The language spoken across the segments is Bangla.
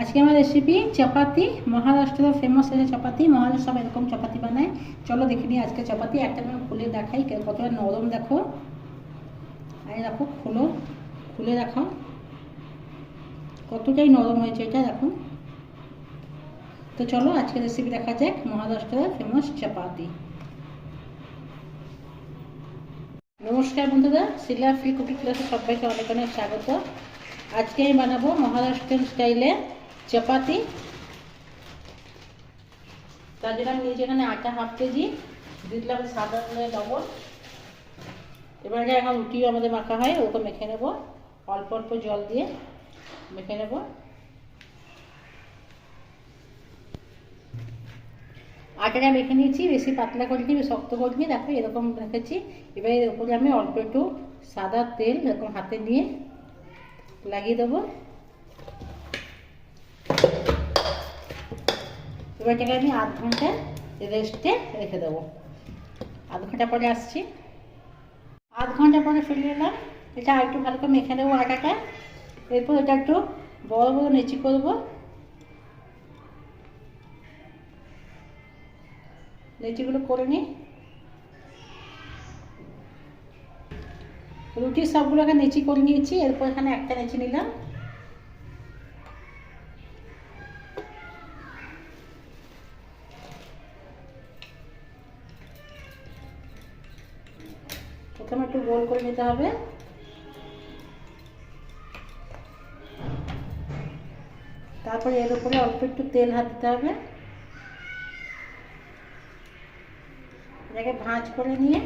আজকে আমার রেসিপি চাপাতি মহারাষ্ট্রের ফেমাস আছে চাপাতি মহারাষ্ট্র সব এরকম চাপাতি বানায়। চলো দেখে নিই আজকে চাপাতি একটা আমি খুলে দেখাই কতটা নরম দেখো। আর দেখো, খুলো, খুলে দেখো কতটাই নরম হয়েছে এটা দেখো। তো চলো আজকে রেসিপি দেখা যাক, মহারাষ্ট্রের ফেমাস চাপাতি নমস্কার বন্ধুরা, শিলা ফ্রি কুকিং ক্লাসে সবাইকে অনেক অনেক স্বাগত। আজকে আমি বানাবো মহারাষ্ট্রের স্টাইলে চাপাতি জন্য আমি নিয়েছি এখানে আটা হাফ কেজি দিলাম সাদা লবণ। এবার যা এখন রুটিও আমাদের মাখা হয়, ওকে মেখে নেব। অল্প অল্প জল দিয়ে মেখে নেব। আটাটা মেখে নিয়েছি, বেশি পাতলা করিনি শক্ত করিনি, দেখো এরকম রেখেছি। এবার এর উপরে আমি অল্প একটু সাদা তেল এরকম হাতে নিয়ে লাগিয়ে দেবো। এবার এটাকে আমি আধ ঘণ্টা রেস্টে রেখে দেবো। আধ ঘণ্টা পরে আসছি। আধ ঘণ্টা পরে ফেলে এলাম। এটা একটু ভালো করে মেখে নেব আটাটা। এরপর এটা একটু বড় বড় নেচি করব। লেচিগুলো করে নিই। রুটির সবগুলোকে নেচি করে নিয়েছি। এরপর এখানে একটা নেচি নিলাম। প্রথমে একটু গোল করে নিতে হবে। তারপরে এর উপরে অল্প একটু তেল হাত দিতে হবে। এটাকে ভাঁজ করে নিয়ে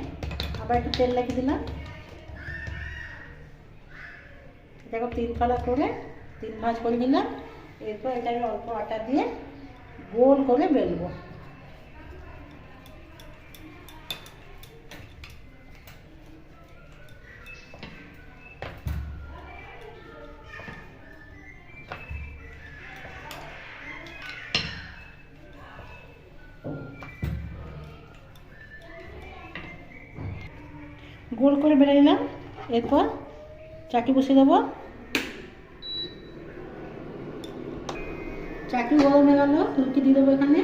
আবার একটু তেল লাগিয়ে দিলাম। এটাকে তিন ফালা করে তিন ভাঁজ করে নিলাম। এরপর এটাকে অল্প আটা দিয়ে গোল করে বেলবো। গোল করে বেলে নিলাম। এরপর চাকি বসিয়ে দেবো। চাকি গরম হয়ে গেল রুটি দিয়ে দেবো এখানে।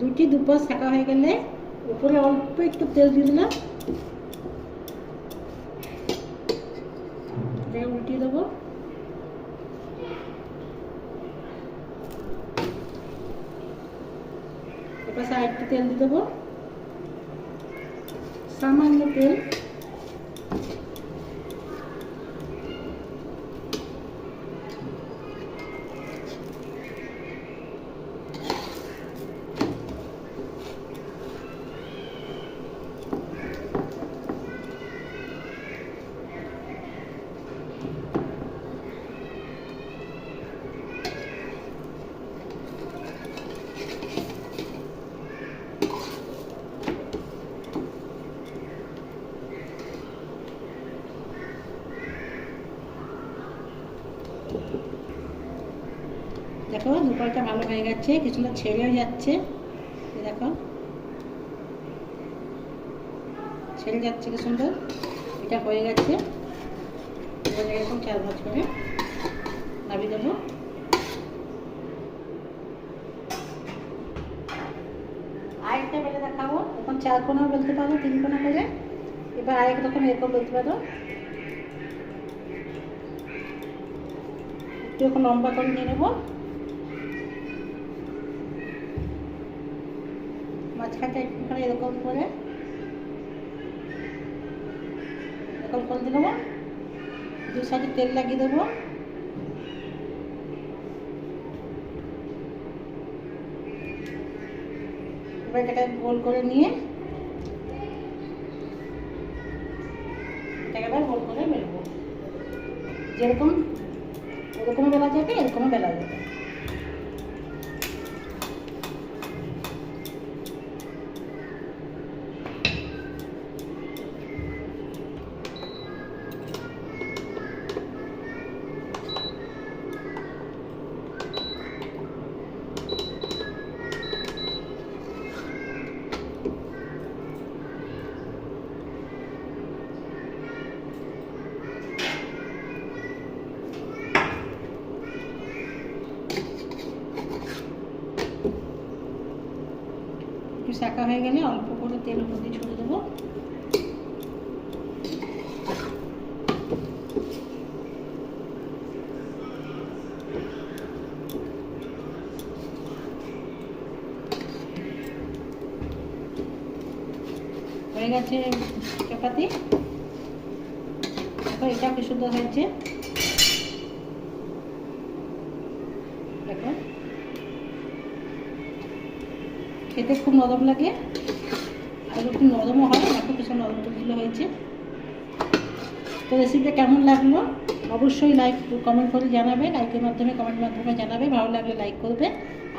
রুটি দুপাশ শাকা হয়ে গেলে উপরে অল্প একটু তেল দিয়ে দিলাম। উল্টিয়ে দেবো। এবার একটু তেল দিয়ে দেবো। সামান্য তেল। দেখো দুপালটা ভালো হয়ে গেছে, কিছুটা ছেড়েও যাচ্ছে। দেখো। ছেড়ে যাচ্ছে কি সুন্দর? এটা হয়ে গেছে। এরকম চার ভাজ করে নামিয়ে দেবো। আরেকটা বেলে দেখাবো। এখন চার কোনাও বেলতে পারো, তিন কোনা করে এবার আরেক রকম এরকম বলতে পারো। একটু এখন লম্বা করে নিয়ে নেব। মাঝখানটা একটুখানি এরকম করে। এরকম করে দিয়ে নেব। দু সাইডে তেল লাগিয়ে দেবো। এটাকে গোল করে নিয়ে এটাকে গোল করে বেরবো যেরকম ওরকম বেলা যাবে এরকমও বেলা যাবে। শাঁকা হয়ে গেলে অল্প করে তেল উপর দিয়ে ছড়ে দেবো। হয়ে গেছে চাপাতি। এটা কি সুন্দর হয়েছে দেখো খেতে খুব নরম লাগে। আর একটু নরমও হয়, দেখো কিছু নরম তুলতুলে হয়েছে। তো রেসিপিটা কেমন লাগল? অবশ্যই লাইক কমেন্ট করে জানাবে লাইকের মাধ্যমে কমেন্টের মাধ্যমে জানাবে। ভালো লাগলে লাইক করবে।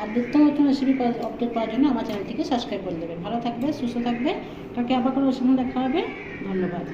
আর নিত্য নতুন রেসিপি আপডেট পাওয়ার জন্য আমার চ্যানেলটিকে সাবস্ক্রাইব করে দেবেন ভালো থাকবে, সুস্থ থাকবে। কালকে আবার কোনো রেসিপি দেখা হবে। ধন্যবাদ।